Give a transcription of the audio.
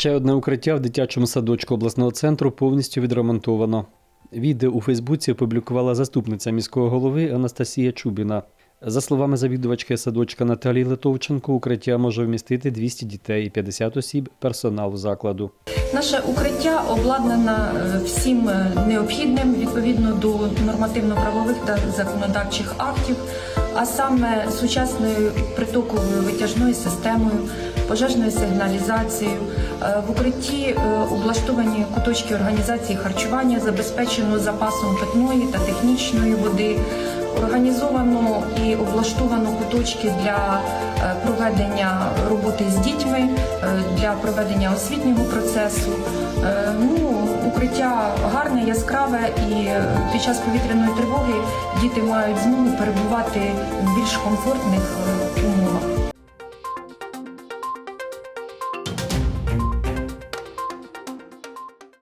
Ще одне укриття в дитячому садочку обласного центру повністю відремонтовано. Відео у Фейсбуці опублікувала заступниця міського голови Анастасія Чубіна. За словами завідувачки садочка Наталії Литовченко, укриття може вмістити 200 дітей і 50 осіб персоналу закладу. Наше укриття обладнане е, всім е, необхідним відповідно до нормативно-правових та законодавчих актів, а саме сучасною притоковою витяжною системою, пожежною сигналізацією. Е, В укритті е, облаштовані куточки організації харчування, забезпечено запасом питної та технічної води. Організовано і облаштовано куточки для е, проведення роботи з дітьми, для проведення освітнього процесу. Ну, укриття гарне, яскраве, і під час повітряної тривоги діти мають змогу перебувати в більш комфортних умовах.